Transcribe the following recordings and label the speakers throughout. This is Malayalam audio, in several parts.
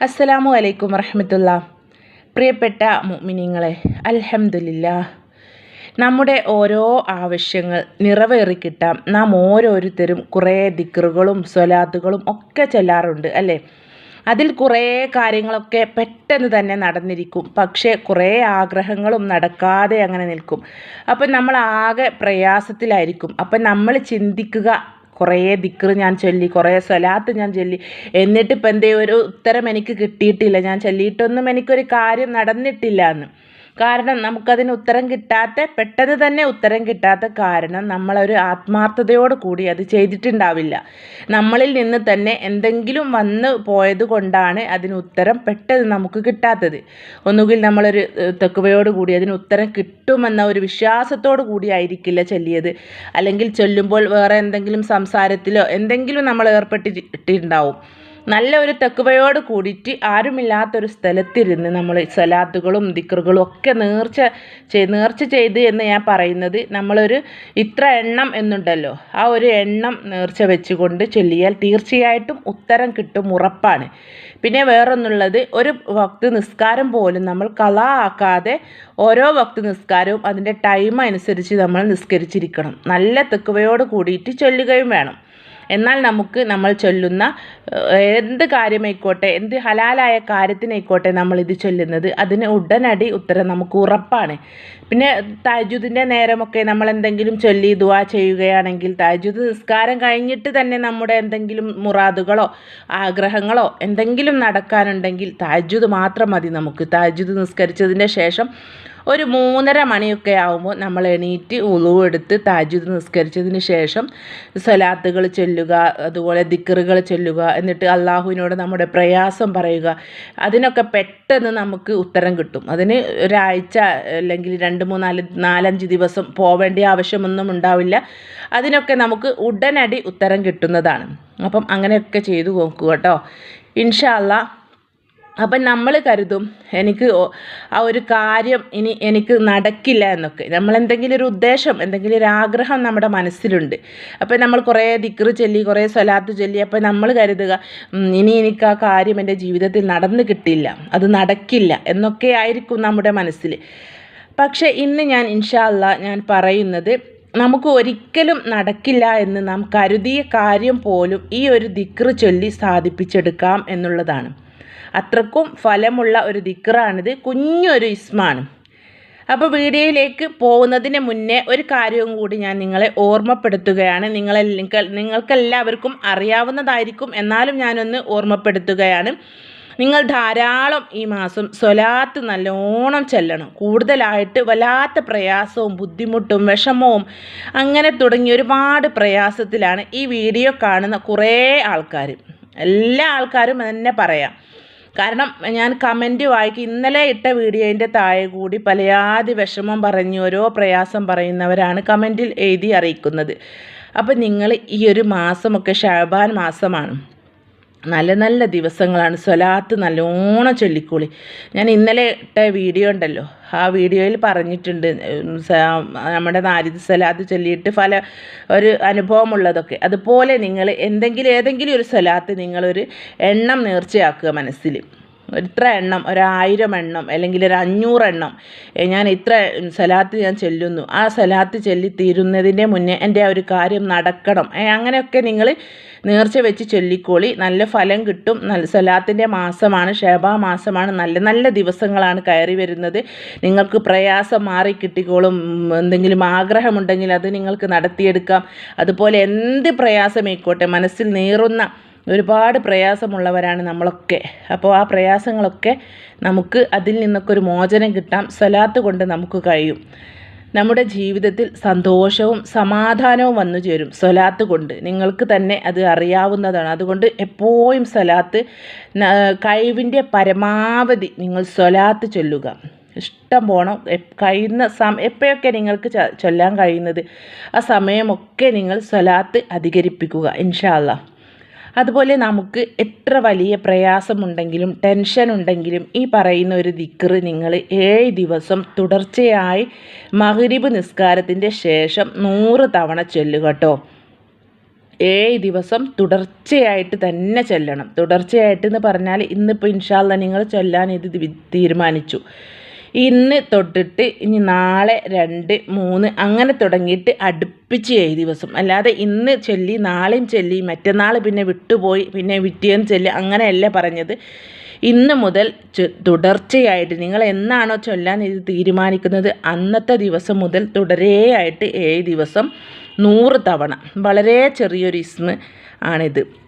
Speaker 1: അസ്സലാമു അലൈക്കും വറഹമത്തുള്ള. പ്രിയപ്പെട്ട മുഅ്മിനീങ്ങളെ അൽഹമുല്ല നമ്മുടെ ഓരോ ആവശ്യങ്ങൾ നിറവേറിക്കിട്ടാം നാം ഓരോരുത്തരും കുറേ ദിക്റുകളും സ്വലാത്തുകളും ഒക്കെ ചൊല്ലാറുണ്ട് അല്ലേ? അതിൽ കുറേ കാര്യങ്ങളൊക്കെ പെട്ടെന്ന് തന്നെ നടന്നിരിക്കും. പക്ഷേ കുറേ ആഗ്രഹങ്ങളും നടക്കാതെ അങ്ങനെ നിൽക്കും. അപ്പം നമ്മൾ ആകെ പ്രയാസത്തിലായിരിക്കും. അപ്പം നമ്മൾ ചിന്തിക്കുക കുറേ ദിക്ർ ഞാൻ ചൊല്ലി കുറേ സ്വലാത്ത് ഞാൻ ചൊല്ലി. എന്നിട്ട് ഇപ്പം എന്തേ ഒരു ഉത്തരം എനിക്ക് കിട്ടിയിട്ടില്ല. ഞാൻ ചൊല്ലിയിട്ടൊന്നും എനിക്കൊരു കാര്യം നടന്നിട്ടില്ല എന്ന് കാരണം നമുക്കതിന് ഉത്തരം കിട്ടാത്ത പെട്ടെന്ന് തന്നെ ഉത്തരം കിട്ടാത്ത കാരണം നമ്മളൊരു ആത്മാർത്ഥതയോട് കൂടി അത് ചെയ്തിട്ടുണ്ടാവില്ല. നമ്മളിൽ നിന്ന് തന്നെ എന്തെങ്കിലും വന്ന് പോയത് കൊണ്ടാണ് അതിന് ഉത്തരം പെട്ടെന്ന് നമുക്ക് കിട്ടാത്തത്. ഒന്നുകിൽ നമ്മളൊരു തെക്കുവയോട് കൂടി അതിന് ഉത്തരം കിട്ടുമെന്ന ഒരു വിശ്വാസത്തോടു കൂടി ആയിരിക്കില്ല ചൊല്ലിയത്. അല്ലെങ്കിൽ ചൊല്ലുമ്പോൾ വേറെ എന്തെങ്കിലും സംസാരത്തിലോ എന്തെങ്കിലും നമ്മൾ ഏർപ്പെട്ടിട്ടുണ്ടാവും നല്ല ഒരു തെക്കുവയോട് കൂടിയിട്ട് ആരുമില്ലാത്തൊരു സ്ഥലത്തിരുന്ന് നമ്മൾ സലാത്തുകളും ദിക്റുകളും ഒക്കെ നേർച്ച ചെയ് നേർച്ച ചെയ്ത് എന്ന് ഞാൻ പറയുന്നത് നമ്മളൊരു ഇത്ര എണ്ണം എന്നുണ്ടല്ലോ. ആ ഒരു എണ്ണം നേർച്ച വെച്ചുകൊണ്ട് ചൊല്ലിയാൽ തീർച്ചയായിട്ടും ഉത്തരം കിട്ടും ഉറപ്പാണ്. പിന്നെ വേറൊന്നുള്ളത് ഒരു വക്ത് നിസ്കാരം പോലും നമ്മൾ കള ആക്കാതെ ഓരോ വക്ത് നിസ്കാരവും അതിന്റെ ടൈം അനുസരിച്ച് നമ്മൾ നിസ്കരിച്ചിരിക്കണം. നല്ല തെക്കുവയോട് കൂടിയിട്ട് ചൊല്ലുകയും വേണം. എന്നാൽ നമുക്ക് നമ്മൾ ചൊല്ലുന്ന എന്ത് കാര്യമായിക്കോട്ടെ എന്ത് ഹലാലായ കാര്യത്തിനായിക്കോട്ടെ നമ്മൾ ഇത് ചൊല്ലുന്നത് അതിന് ഉടനടി ഉത്തരം നമുക്ക് ഉറപ്പാണ്. പിന്നെ താജുദിന്റെ നേരമൊക്കെ നമ്മൾ എന്തെങ്കിലും ചൊല്ലി ദുവാ ചെയ്യുകയാണെങ്കിൽ താജുദ് നിസ്കാരം കഴിഞ്ഞിട്ട് തന്നെ നമ്മുടെ എന്തെങ്കിലും മുറാദുകളോ ആഗ്രഹങ്ങളോ എന്തെങ്കിലും നടക്കാനുണ്ടെങ്കിൽ താജുദ് മാത്രം മതി നമുക്ക്. താജുദ് നിസ്കരിച്ചതിന്റെ ശേഷം ഒരു മൂന്നര മണിയൊക്കെ ആകുമ്പോൾ നമ്മൾ എണീറ്റ് ഉളുവെടുത്ത് താജുദ് നിസ്കരിച്ചതിന് ശേഷം സലാത്തുകൾ ചൊല്ലുക അതുപോലെ ദിക്കറുകൾ ചൊല്ലുക എന്നിട്ട് അള്ളാഹുവിനോട് നമ്മുടെ പ്രയാസം പറയുക. അതിനൊക്കെ പെട്ടെന്ന് നമുക്ക് ഉത്തരം കിട്ടും. അതിന് ഒരാഴ്ച അല്ലെങ്കിൽ രണ്ട് മൂന്നാൽ നാലഞ്ച് ദിവസം പോവേണ്ട ആവശ്യമൊന്നും ഉണ്ടാവില്ല. അതിനൊക്കെ നമുക്ക് ഉടനടി ഉത്തരം കിട്ടുന്നതാണ്. അപ്പം അങ്ങനെയൊക്കെ ചെയ്തു നോക്കുക കേട്ടോ. ഇൻഷാല്ല അപ്പം നമ്മൾ കരുതും എനിക്ക് ആ ഒരു കാര്യം ഇനി എനിക്ക് നടക്കില്ല എന്നൊക്കെ. നമ്മൾ എന്തെങ്കിലും ഒരു ഉദ്ദേശം എന്തെങ്കിലും ഒരു ആഗ്രഹം നമ്മുടെ മനസ്സിലുണ്ട്. അപ്പം നമ്മൾ കുറേ ദിക്റ് ചൊല്ലി കുറേ സ്വലാത്ത് ചൊല്ലി അപ്പം നമ്മൾ കരുതുക ഇനി എനിക്ക് ആ കാര്യം എന്റെ ജീവിതത്തിൽ നടന്നു കിട്ടില്ല അത് നടക്കില്ല എന്നൊക്കെ ആയിരിക്കും നമ്മുടെ മനസ്സിൽ പക്ഷേ ഇന്ന് ഞാൻ ഇൻഷാല്ല ഞാൻ പറയുന്നത് നമുക്ക് ഒരിക്കലും നടക്കില്ല എന്ന് നാം കരുതിയ കാര്യം പോലും ഈ ഒരു ദിക്റ് ചൊല്ലി സാധിപ്പിച്ചെടുക്കാം എന്നുള്ളതാണ്. അത്രക്കും ഫലമുള്ള ഒരു ദിക്റാണിത്. കുഞ്ഞൊരു ഇസ്മാണ്. അപ്പോൾ വീഡിയോയിലേക്ക് പോകുന്നതിന് മുന്നേ ഒരു കാര്യവും കൂടി ഞാൻ നിങ്ങളെ ഓർമ്മപ്പെടുത്തുകയാണ്. നിങ്ങളെ നിങ്ങൾക്കെല്ലാവർക്കും അറിയാവുന്നതായിരിക്കും. എന്നാലും ഞാനൊന്ന് ഓർമ്മപ്പെടുത്തുകയാണ്. നിങ്ങൾ ധാരാളം ഈ മാസം സ്വലാത്ത് നല്ലോണം ചെല്ലണം. കൂടുതലായിട്ട് വല്ലാത്ത പ്രയാസവും ബുദ്ധിമുട്ടും വിഷമവും അങ്ങനെ തുടങ്ങി ഒരുപാട് പ്രയാസത്തിലാണ് ഈ വീഡിയോ കാണുന്ന കുറേ ആൾക്കാർ എല്ലാ ആൾക്കാരും തന്നെ പറയാം. കാരണം ഞാൻ കമന്റ് വായിക്കും. ഇന്നലെ ഇട്ട വീഡിയോന്റെ താഴെ കൂടി പലയാതി വിഷമം പറഞ്ഞ് ഓരോ പ്രയാസം പറയുന്നവരാണ് കമന്റിൽ എഴുതി അറിയിക്കുന്നത്. അപ്പോൾ നിങ്ങൾ ഈ ഒരു മാസമൊക്കെ ഷാബാൻ മാസമാണ്. നല്ല നല്ല ദിവസങ്ങളാണ്. സ്വലാത്ത് നല്ലോണം ചൊല്ലിക്കോളി. ഞാൻ ഇന്നലെ ഇട്ട വീഡിയോ ഉണ്ടല്ലോ. ആ വീഡിയോയിൽ പറഞ്ഞിട്ടുണ്ട് നമ്മുടെ നാരിദ് സ്വലാത്ത് ചൊല്ലിയിട്ട് പല ഒരു അനുഭവമുള്ളതൊക്കെ. അതുപോലെ നിങ്ങൾ എന്തെങ്കിലും ഏതെങ്കിലും ഒരു സ്വലാത്ത് നിങ്ങളൊരു എണ്ണം നേർച്ചയാക്കുക മനസ്സിൽ. ഇത്ര എണ്ണം ഒരായിരം എണ്ണം അല്ലെങ്കിൽ ഒരു അഞ്ഞൂറ് എണ്ണം ഞാൻ ഇത്ര സലാത്ത് ഞാൻ ചെല്ലുന്നു. ആ സലാത്ത് ചൊല്ലി തീരുന്നതിന്റെ മുന്നേ എന്റെ ആ ഒരു കാര്യം നടക്കണം. അങ്ങനെയൊക്കെ നിങ്ങൾ നേർച്ച വെച്ച് ചൊല്ലിക്കോളി. നല്ല ഫലം കിട്ടും. നല്ല സലാത്തിന്റെ മാസമാണ് ഷേബാ മാസമാണ്. നല്ല നല്ല ദിവസങ്ങളാണ് കയറി വരുന്നത്. നിങ്ങൾക്ക് പ്രയാസം മാറി കിട്ടിക്കോളും. എന്തെങ്കിലും ആഗ്രഹമുണ്ടെങ്കിൽ അത് നിങ്ങൾക്ക് നടത്തിയെടുക്കാം. അതുപോലെ എന്ത് പ്രയാസമായിക്കോട്ടെ മനസ്സിൽ നേറുന്ന ഒരുപാട് പ്രയാസമുള്ളവരാണ് നമ്മളൊക്കെ. അപ്പോൾ ആ പ്രയാസങ്ങളൊക്കെ നമുക്ക് അതിൽ നിന്നൊക്കെ ഒരു മോചനം കിട്ടാം സ്വലാത്ത് കൊണ്ട് നമുക്ക് കഴിയും. നമ്മുടെ ജീവിതത്തിൽ സന്തോഷവും സമാധാനവും വന്നു ചേരും സ്വലാത്ത് കൊണ്ട്. നിങ്ങൾക്ക് തന്നെ അത് അറിയാവുന്നതാണ്. അതുകൊണ്ട് എപ്പോഴും സ്വലാത്ത് കഴിവിന്റെ പരമാവധി നിങ്ങൾ സ്വലാത്ത് ചൊല്ലുക. ഇഷ്ടം പോണം. കഴിയുന്ന സമ എപ്പോഴൊക്കെ നിങ്ങൾക്ക് ചൊല്ലാൻ കഴിയുന്നത് ആ സമയമൊക്കെ നിങ്ങൾ സ്വലാത്ത് അധികരിപ്പിക്കുക ഇൻഷാല്ല അതുപോലെ നമുക്ക് എത്ര വലിയ പ്രയാസമുണ്ടെങ്കിലും ടെൻഷൻ ഉണ്ടെങ്കിലും ഈ പറയുന്ന ഒരു ദിക്കറ് നിങ്ങൾ ഏഴ് ദിവസം തുടർച്ചയായി മഹരിബ് നിസ്കാരത്തിന്റെ ശേഷം നൂറ് തവണ ചൊല്ലുക കേട്ടോ. ഏഴ് ദിവസം തുടർച്ചയായിട്ട് തന്നെ ചെല്ലണം. തുടർച്ചയായിട്ട് എന്ന് പറഞ്ഞാൽ ഇന്നിപ്പോൾ ഇൻഷാല്ല നിങ്ങൾ ചൊല്ലാൻ ഇത് തീരുമാനിച്ചു. ഇന്ന് തൊട്ടിട്ട് ഇനി നാളെ രണ്ട് മൂന്ന് അങ്ങനെ തുടങ്ങിയിട്ട് അടുപ്പിച്ച് ഏഴ് ദിവസം. അല്ലാതെ ഇന്ന് ചൊല്ലി നാളെയും ചൊല്ലി മറ്റന്നാൾ പിന്നെ വിട്ടുപോയി പിന്നെ വിറ്റിയെന്ന് ചൊല്ലി അങ്ങനെയല്ല പറഞ്ഞത്. ഇന്ന് മുതൽ തുടർച്ചയായിട്ട് നിങ്ങൾ എന്നാണോ ചൊല്ലാൻ ഇത് തീരുമാനിക്കുന്നത്? അന്നത്തെ ദിവസം മുതൽ തുടരെയായിട്ട് ഏഴ് ദിവസം നൂറ് തവണ. വളരെ ചെറിയൊരു ഇസ്മ ആണിത്.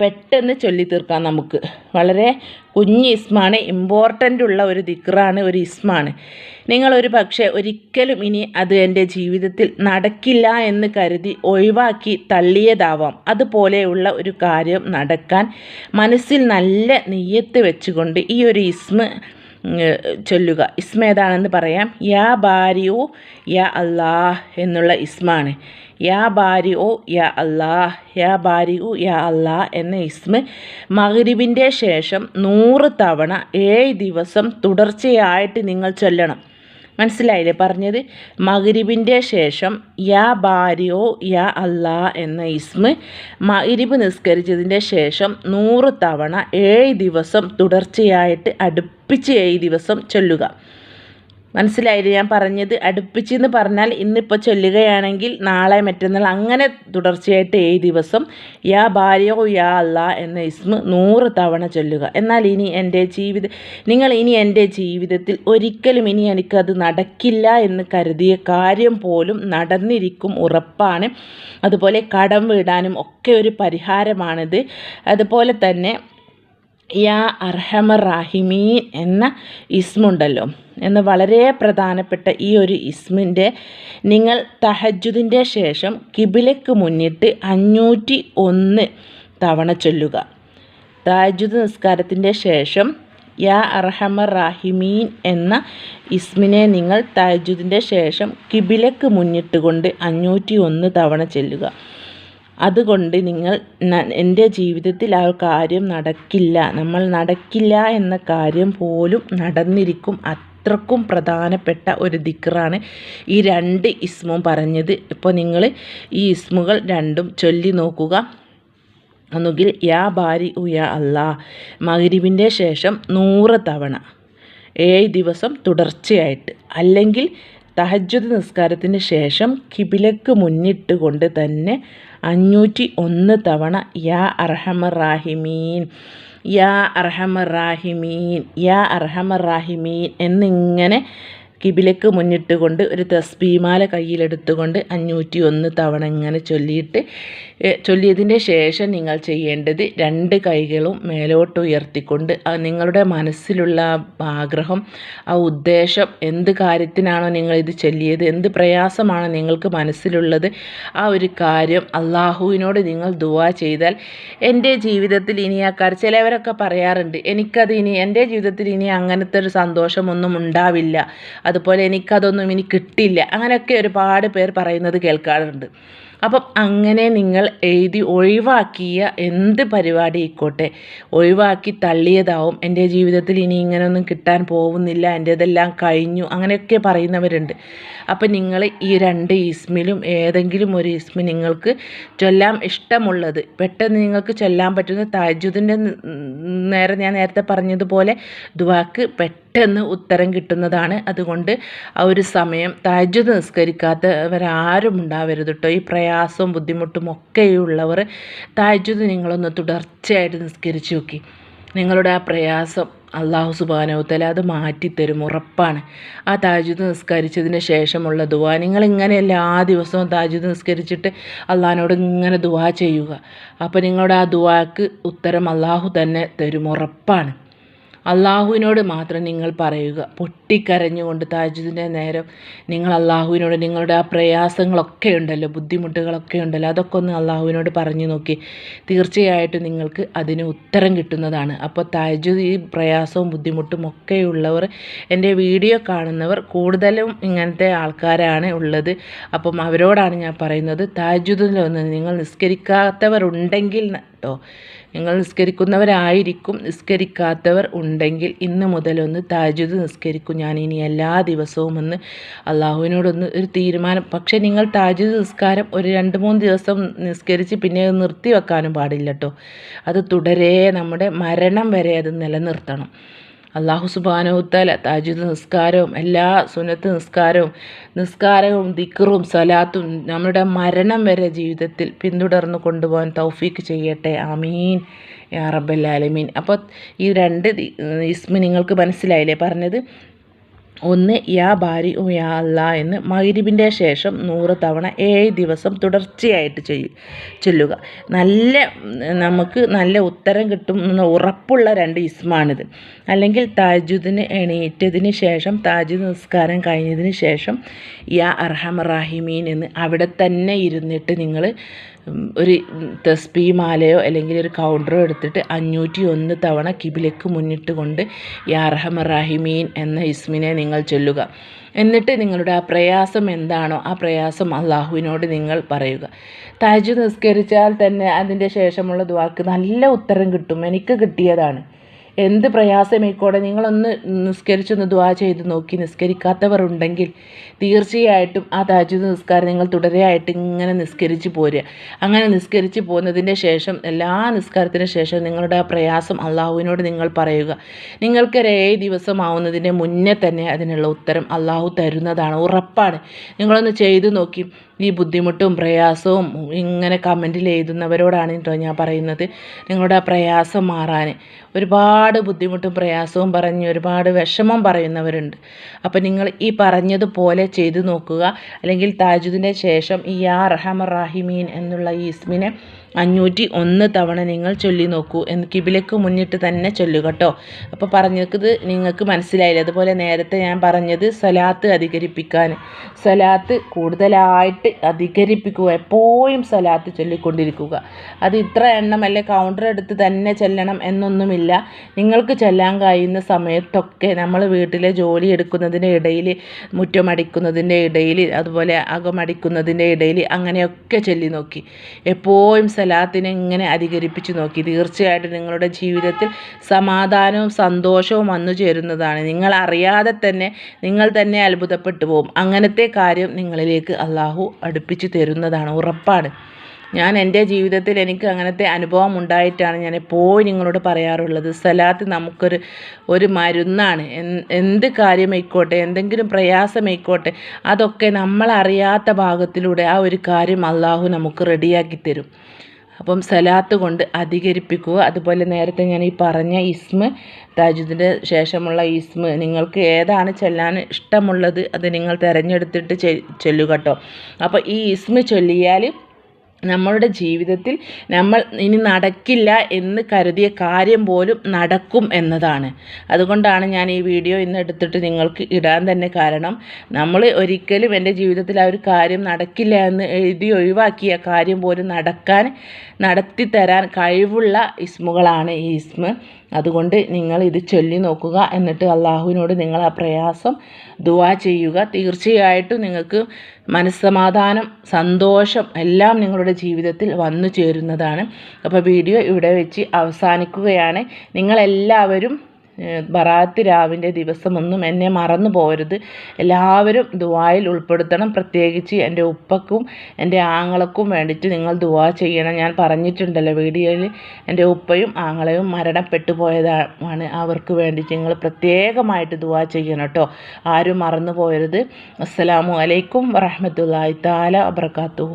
Speaker 1: പെട്ടെന്ന് ചൊല്ലി തീർക്കാം നമുക്ക്. വളരെ കുഞ്ഞ് ഇസ്മാണ് ഇമ്പോർട്ടന്റ് ഉള്ള ഒരു ദിക്റാണ് ഒരു ഇസ്മാണ്. നിങ്ങളൊരു പക്ഷേ ഒരിക്കലും ഇനി അത് എന്റെ ജീവിതത്തിൽ നടക്കില്ല എന്ന് കരുതി ഒഴിവാക്കി തള്ളിയതാവാം. അതുപോലെയുള്ള ഒരു കാര്യം നടക്കാൻ മനസ്സിൽ നല്ല നെയ്യത്ത് വെച്ചുകൊണ്ട് ഈ ഒരു ഇസ്മ ചൊല്ലുക. ഇസ്മ ഏതാണെന്ന് പറയാം. യാ ബാരിയോ യാ അല്ലാഹ് എന്നുള്ള ഇസ്മാണ്. യാ ബാരിയോ യാ അല്ലാഹ് യാ ബാരിഉ യാ അല്ലാഹ് എന്ന ഇസ്മ മഗ്രിബിന്റെ ശേഷം നൂറ് തവണ ഏഴ് ദിവസം തുടർച്ചയായിട്ട് നിങ്ങൾ ചൊല്ലണം. മനസ്സിലായില്ലേ? പറഞ്ഞത് മഗ്രിബിന്റെ ശേഷം യാ ബാരിയോ യാ അല്ലാ എന്ന ഇസ്മ മഗ്രിബ് നിസ്കരിച്ചതിന്റെ ശേഷം നൂറ് തവണ ഏഴ് ദിവസം തുടർച്ചയായിട്ട് അടുപ്പിച്ച് ഏഴ് ദിവസം ചൊല്ലുക. മനസ്സിലായില്ലേ? ഞാൻ പറഞ്ഞത് അടുപ്പിച്ചെന്ന് പറഞ്ഞാൽ ഇന്നിപ്പോൾ ചൊല്ലുകയാണെങ്കിൽ നാളെ മറ്റന്നാൾ അങ്ങനെ തുടർച്ചയായിട്ട് ഏഴ് ദിവസം യാ ഭാര്യോ യാ അല്ല എന്ന ഇസ്മ നൂറ് തവണ ചൊല്ലുക. എന്നാൽ ഇനി എന്റെ ജീവിത നിങ്ങൾ ഇനി എന്റെ ജീവിതത്തിൽ ഒരിക്കലും ഇനി എനിക്കത് നടക്കില്ല എന്ന് കരുതിയ കാര്യം പോലും നടന്നിരിക്കും ഉറപ്പാണ്. അതുപോലെ കടം വീടാനും ഒക്കെ ഒരു പരിഹാരമാണിത്. അതുപോലെ തന്നെ യാ അർഹമ റാഹിമീൻ എന്ന ഇസ്മുണ്ടല്ലോ. എന്ന് വളരെ പ്രധാനപ്പെട്ട ഈ ഒരു ഇസ്മിന്റെ നിങ്ങൾ തഹജുദിന്റെ ശേഷം കിബിലയ്ക്ക് മുന്നിട്ട് അഞ്ഞൂറ്റി ഒന്ന് തവണ ചൊല്ലുക. തഹജുദ് നിസ്കാരത്തിന്റെ ശേഷം യാ അർഹമ റാഹിമീൻ എന്ന ഇസ്മിനെ നിങ്ങൾ തഹജുദിന്റെ ശേഷം കിബിലക്ക് മുന്നിട്ടുകൊണ്ട് അഞ്ഞൂറ്റി ഒന്ന് തവണ ചെല്ലുക. അതുകൊണ്ട് നിങ്ങൾ എന്റെ ജീവിതത്തിൽ ആ കാര്യം നടക്കില്ല. നമ്മൾ നടക്കില്ല എന്ന കാര്യം പോലും നടന്നിരിക്കും. അത്രക്കും പ്രധാനപ്പെട്ട ഒരു ദിക്റാണ് ഈ രണ്ട് ഇസ്മും പറഞ്ഞത്. ഇപ്പോൾ നിങ്ങൾ ഈ ഇസ്മുകൾ രണ്ടും ചൊല്ലി നോക്കുക. ഒന്നുകിൽ യാ ബാരി ഉ യാ അല്ലാ. മകരിവിന്റെ ശേഷം നൂറ് തവണ. ഏഴ് ദിവസം തുടർച്ചയായിട്ട്. അല്ലെങ്കിൽ തഹജ്ജുദ് നിസ്കാരത്തിന് ശേഷം കിബിലക്ക് മുന്നിട്ട് കൊണ്ട് തന്നെ അഞ്ഞൂറ്റി ഒന്ന് തവണ യാ അർഹമർ റാഹിമീൻ യാ അർഹമർ റാഹിമീൻ യാ അർഹമർ റാഹിമീൻ എന്നിങ്ങനെ കിബിലക്ക് മുന്നിട്ട് കൊണ്ട് ഒരു തസ്ബീമാല കയ്യിലെടുത്തുകൊണ്ട് അഞ്ഞൂറ്റി ഒന്ന് തവണ ഇങ്ങനെ ചൊല്ലിയിട്ട് ചൊല്ലിയതിന്റെ ശേഷം നിങ്ങൾ ചെയ്യേണ്ടത് രണ്ട് കൈകളും മേലോട്ട് ഉയർത്തിക്കൊണ്ട് നിങ്ങളുടെ മനസ്സിലുള്ള ആഗ്രഹം ആ ഉദ്ദേശം എന്ത് കാര്യത്തിനാണോ നിങ്ങൾ ഇത് ചൊല്ലിയത് എന്ത് പ്രയാസമാണോ നിങ്ങൾക്ക് മനസ്സിലുള്ളത് ആ ഒരു കാര്യം അള്ളാഹുവിനോട് നിങ്ങൾ ദുവാ ചെയ്താൽ എന്റെ ജീവിതത്തിൽ ഇനി ആ കാര്യം ചിലവരൊക്കെ പറയാറുണ്ട് എനിക്കത് ഇനി എന്റെ ജീവിതത്തിൽ ഇനി അങ്ങനത്തെ ഒരു സന്തോഷമൊന്നും ഉണ്ടാവില്ല. അതുപോലെ എനിക്കതൊന്നും ഇനി കിട്ടില്ല. അങ്ങനെയൊക്കെ ഒരുപാട് പേർ പറയുന്നത് കേൾക്കാറുണ്ട്. അപ്പം അങ്ങനെ നിങ്ങൾ എഴുതി ഒഴിവാക്കിയ എന്ത് പരിപാടി ആയിക്കോട്ടെ ഒഴിവാക്കി തള്ളിയതാവും. എന്റെ ജീവിതത്തിൽ ഇനി ഇങ്ങനെയൊന്നും കിട്ടാൻ പോകുന്നില്ല എന്റെതെല്ലാം കഴിഞ്ഞു അങ്ങനെയൊക്കെ പറയുന്നവരുണ്ട്. അപ്പം നിങ്ങൾ ഈ രണ്ട് ഇസ്മിലും ഏതെങ്കിലും ഒരു ഇസ്മി നിങ്ങൾക്ക് ചൊല്ലാൻ ഇഷ്ടമുള്ളത് പെട്ടെന്ന് നിങ്ങൾക്ക് ചൊല്ലാൻ പറ്റുന്ന താജുദിന്റെ നേരെ ഞാൻ നേരത്തെ പറഞ്ഞതുപോലെ ദുവാക്ക് പെട്ടെന്ന് ഉത്തരം കിട്ടുന്നതാണ്. അതുകൊണ്ട് ആ ഒരു സമയം താജുദ് നിസ്കരിക്കാത്തവരാരും ഉണ്ടാവരുത് കേട്ടോ ഈ പ്രയാസവും ബുദ്ധിമുട്ടും ഒക്കെയുള്ളവർ താജുദ് നിങ്ങളൊന്ന് തുടർച്ചയായിട്ട് നിസ്കരിച്ച് നോക്കി. നിങ്ങളുടെ ആ പ്രയാസം അള്ളാഹു സുബാനവത്തല അത് മാറ്റിത്തരും ഉറപ്പാണ്. ആ താജുദ് നിസ്കരിച്ചതിന് ശേഷമുള്ള ദുവാ നിങ്ങളിങ്ങനെ എല്ലാ ദിവസവും താജുദ് നിസ്കരിച്ചിട്ട് അള്ളാഹിനോട് ഇങ്ങനെ ദുവാ ചെയ്യുക. അപ്പോൾ നിങ്ങളുടെ ആ ദുവാക്ക് ഉത്തരം അള്ളാഹു തന്നെ തരും ഉറപ്പാണ്. അള്ളാഹുവിനോട് മാത്രം നിങ്ങൾ പറയുക. പൊട്ടിക്കരഞ്ഞുകൊണ്ട് താജുദിന്റെ നേരം നിങ്ങൾ അള്ളാഹുവിനോട് നിങ്ങളുടെ ആ പ്രയാസങ്ങളൊക്കെ ഉണ്ടല്ലോ ബുദ്ധിമുട്ടുകളൊക്കെ ഉണ്ടല്ലോ അതൊക്കെ ഒന്ന് അള്ളാഹുവിനോട് പറഞ്ഞു നോക്കി. തീർച്ചയായിട്ടും നിങ്ങൾക്ക് അതിന് ഉത്തരം കിട്ടുന്നതാണ്. അപ്പോൾ താജുദ് ഈ പ്രയാസവും ബുദ്ധിമുട്ടും ഒക്കെയുള്ളവർ എന്റെ വീഡിയോ കാണുന്നവർ കൂടുതലും ഇങ്ങനത്തെ ആൾക്കാരാണ് ഉള്ളത്. അപ്പം അവരോടാണ് ഞാൻ പറയുന്നത് താജുദിലൊന്ന് നിങ്ങൾ നിസ്കരിക്കാത്തവരുണ്ടെങ്കിൽ കേട്ടോ നിങ്ങൾ നിസ്കരിക്കുന്നവരായിരിക്കും. നിസ്കരിക്കാത്തവർ ഉണ്ടെങ്കിൽ ഇന്ന് മുതലൊന്ന് താജുദ് നിസ്കരിക്കും. ഞാൻ ഇനി എല്ലാ ദിവസവും ഒന്ന് അള്ളാഹുവിനോടൊന്ന് ഒരു തീരുമാനം. പക്ഷേ നിങ്ങൾ താജുദ് നിസ്കാരം ഒരു രണ്ട് മൂന്ന് ദിവസം നിസ്കരിച്ച് പിന്നെ നിർത്തി വെക്കാനും പാടില്ല കേട്ടോ അത് തുടരെ നമ്മുടെ മരണം വരെ അത് നിലനിർത്തണം. അള്ളാഹു സുബാനോത്തല താജുദ് നിസ്കാരവും എല്ലാ സുനത്ത് നിസ്കാരവും നിസ്കാരവും ദിക്കറും സലാത്തും നമ്മുടെ മരണം വരെ ജീവിതത്തിൽ പിന്തുടർന്ന് കൊണ്ടുപോകാൻ തൗഫീക്ക് ചെയ്യട്ടെ. ആമീൻ. യാ റബ്ബല്ലാലമീൻ അപ്പോൾ ഈ രണ്ട് ഇസ്മ നിങ്ങൾക്ക് മനസ്സിലായില്ലേ? പറഞ്ഞത് ഒന്ന് യാ ബാരി ഉ യാ അല്ല എന്ന് മഗ്രിബിന്റെ ശേഷം നൂറ് തവണ ഏഴ് ദിവസം തുടർച്ചയായിട്ട് ചെയ്യും ചൊല്ലുക. നല്ല നമുക്ക് നല്ല ഉത്തരം കിട്ടും എന്ന ഉറപ്പുള്ള രണ്ട് ഇസ്മാണിത്. അല്ലെങ്കിൽ താജുദിന് എണീറ്റതിന് ശേഷം താജുദ് നിസ്കാരം കഴിഞ്ഞതിന് ശേഷം യാ അർഹമറാഹിമീൻ എന്ന് അവിടെ തന്നെ ഇരുന്നിട്ട് നിങ്ങൾ ഒരു തസ്ബീ മാലയോ അല്ലെങ്കിൽ ഒരു കൗണ്ടറോ എടുത്തിട്ട് അഞ്ഞൂറ്റി ഒന്ന് തവണ കിബിലേക്ക് മുന്നിട്ട് കൊണ്ട് യാ റഹമറാഹിമീൻ എന്ന ഇസ്മിനെ നിങ്ങൾ ചൊല്ലുക. എന്നിട്ട് നിങ്ങളുടെ ആ പ്രയാസം എന്താണോ ആ പ്രയാസം അള്ളാഹുവിനോട് നിങ്ങൾ പറയുക. താജു നിസ്കരിച്ചാൽ തന്നെ അതിന്റെ ശേഷമുള്ള ദുവാക്ക് നല്ല ഉത്തരം കിട്ടും. എനിക്ക് കിട്ടിയതാണ്. എന്ത് പ്രയാസമേക്കോടെ നിങ്ങളൊന്ന് നിസ്കരിച്ചൊന്ന് ദ്വാ ചെയ്ത് നോക്കി. നിസ്കരിക്കാത്തവർ ഉണ്ടെങ്കിൽ തീർച്ചയായിട്ടും ആ താജുദ് നിസ്കാരം നിങ്ങൾ തുടരെയായിട്ട് ഇങ്ങനെ നിസ്കരിച്ച് പോരുക. അങ്ങനെ നിസ്കരിച്ച് പോകുന്നതിന്റെ ശേഷം എല്ലാ നിസ്കാരത്തിന് ശേഷം നിങ്ങളുടെ ആ പ്രയാസം അള്ളാഹുവിനോട് നിങ്ങൾ പറയുക. നിങ്ങൾക്ക് ഏഴ് ദിവസമാവുന്നതിന്റെ മുന്നേ തന്നെ അതിനുള്ള ഉത്തരം അള്ളാഹു തരുന്നതാണ്. ഉറപ്പാണ്. നിങ്ങളൊന്ന് ചെയ്തു നോക്കി. ഈ ബുദ്ധിമുട്ടും പ്രയാസവും ഇങ്ങനെ കമന്റിൽ എഴുതുന്നവരോടാണ് കേട്ടോ ഞാൻ പറയുന്നത്. നിങ്ങളുടെ പ്രയാസം മാറാൻ. ഒരുപാട് ബുദ്ധിമുട്ടും പ്രയാസവും പറഞ്ഞ് ഒരുപാട് വിഷമം പറയുന്നവരുണ്ട്. അപ്പോൾ നിങ്ങൾ ഈ പറഞ്ഞതുപോലെ ചെയ്തു നോക്കുക. അല്ലെങ്കിൽ താജുദിന്റെ ശേഷം ഈ യാ റഹമർ റാഹിമീൻ എന്നുള്ള ഈസ്മിനെ അഞ്ഞൂറ്റി ഒന്ന് തവണ നിങ്ങൾ ചൊല്ലി നോക്കൂ എന്ന് കിബിലേക്ക് മുന്നിട്ട് തന്നെ ചൊല്ലുക കേട്ടോ അപ്പോൾ പറഞ്ഞത് നിങ്ങൾക്ക് മനസ്സിലായില്ല? അതുപോലെ നേരത്തെ ഞാൻ പറഞ്ഞത് സലാത്ത് അധികരിപ്പിക്കാൻ. സലാത്ത് കൂടുതലായിട്ട് അധികരിപ്പിക്കുക. എപ്പോഴും സലാത്ത് ചൊല്ലിക്കൊണ്ടിരിക്കുക. അത് ഇത്ര എണ്ണം അല്ലെ കൗണ്ടർ എടുത്ത് തന്നെ ചെല്ലണം എന്നൊന്നുമില്ല. നിങ്ങൾക്ക് ചെല്ലാൻ കഴിയുന്ന സമയത്തൊക്കെ നമ്മൾ വീട്ടിലെ ജോലി എടുക്കുന്നതിന്റെ ഇടയിൽ മുറ്റമടിക്കുന്നതിന്റെ ഇടയിൽ അതുപോലെ അകമടിക്കുന്നതിന്റെ ഇടയിൽ അങ്ങനെയൊക്കെ ചൊല്ലി നോക്കി. എപ്പോഴും സലാത്തിനെ ഇങ്ങനെ അധികരിപ്പിച്ച് നോക്കി. തീർച്ചയായിട്ടും നിങ്ങളുടെ ജീവിതത്തിൽ സമാധാനവും സന്തോഷവും വന്നു ചേരുന്നതാണ്. നിങ്ങൾ അറിയാതെ തന്നെ നിങ്ങൾ തന്നെ അത്ഭുതപ്പെട്ടു പോകും. അങ്ങനത്തെ കാര്യം നിങ്ങളിലേക്ക് അള്ളാഹു അടുപ്പിച്ച് തരുന്നതാണ്. ഉറപ്പാണ്. ഞാൻ എന്റെ ജീവിതത്തിൽ എനിക്ക് അങ്ങനത്തെ അനുഭവം ഉണ്ടായിട്ടാണ് ഞാൻ എപ്പോഴും നിങ്ങളോട് പറയാറുള്ളത്. സലാത്ത് നമുക്കൊരു ഒരു മരുന്നാണ്. എന്ത് കാര്യമായിക്കോട്ടെ എന്തെങ്കിലും പ്രയാസമായിക്കോട്ടെ അതൊക്കെ നമ്മളറിയാത്ത ഭാഗത്തിലൂടെ ആ ഒരു കാര്യം അള്ളാഹു നമുക്ക് റെഡിയാക്കി തരും. അപ്പം സലാത്ത് കൊണ്ട് അധികരിപ്പിക്കുക. അതുപോലെ നേരത്തെ ഞാൻ ഈ പറഞ്ഞ ഇസ്മ താജുദിന്റെ ശേഷമുള്ള ഇസ്മ നിങ്ങൾക്ക് ഏതാണ് ചൊല്ലാൻ ഇഷ്ടമുള്ളത് അത് നിങ്ങൾ തിരഞ്ഞെടുത്തിട്ട് ചെല്ലുക കേട്ടോ അപ്പോൾ ഈ ഇസ്മ ചൊല്ലിയാൽ നമ്മളുടെ ജീവിതത്തിൽ നമ്മൾ ഇനി നടക്കില്ല എന്ന് കരുതിയ കാര്യം പോലും നടക്കും എന്നതാണ്. അതുകൊണ്ടാണ് ഞാൻ ഈ വീഡിയോ ഇന്ന് എടുത്തിട്ട് നിങ്ങൾക്ക് ഇടാൻ തന്നെ കാരണം നമ്മൾ ഒരിക്കലും എന്റെ ജീവിതത്തിൽ ആ ഒരു കാര്യം നടക്കില്ല എന്ന് എഴുതി ഒഴിവാക്കിയ കാര്യം പോലും നടക്കാൻ നടത്തി തരാൻ കഴിവുള്ള ഇസ്മുകളാണ് ഈ ഇസ്മ. അതുകൊണ്ട് നിങ്ങൾ ഇത് ചൊല്ലി നോക്കുക. എന്നിട്ട് അള്ളാഹുവിനോട് നിങ്ങൾ ആ പ്രയാസം ദുവാ ചെയ്യുക. തീർച്ചയായിട്ടും നിങ്ങൾക്ക് മനസ്സമാധാനം സന്തോഷം എല്ലാം നിങ്ങളുടെ ജീവിതത്തിൽ വന്നു ചേരുന്നതാണ്. അപ്പോൾ വീഡിയോ ഇവിടെ വെച്ച് അവസാനിക്കുകയാണ്. നിങ്ങളെല്ലാവരും ബറാത്ത് രാവിന്റെ ദിവസമൊന്നും എന്നെ മറന്നു പോകരുത് എല്ലാവരും ദുവായിൽ ഉൾപ്പെടുത്തണം. പ്രത്യേകിച്ച് എന്റെ ഉപ്പക്കും എന്റെ ആങ്ങളക്കും വേണ്ടിയിട്ട് നിങ്ങൾ ദുവാ ചെയ്യണം. ഞാൻ പറഞ്ഞിട്ടുണ്ടല്ലോ വീഡിയോയിൽ എന്റെ ഉപ്പയും ആങ്ങളയും മരണപ്പെട്ടു പോയതാണ്. അവർക്ക് വേണ്ടിയിട്ട് നിങ്ങൾ പ്രത്യേകമായിട്ട് ദുവാ ചെയ്യണം കേട്ടോ. ആരും മറന്നു പോകരുത് അസ്സലാമു അലൈക്കും വറഹമത്തല്ലാഹി താല വബർക്കാത്തു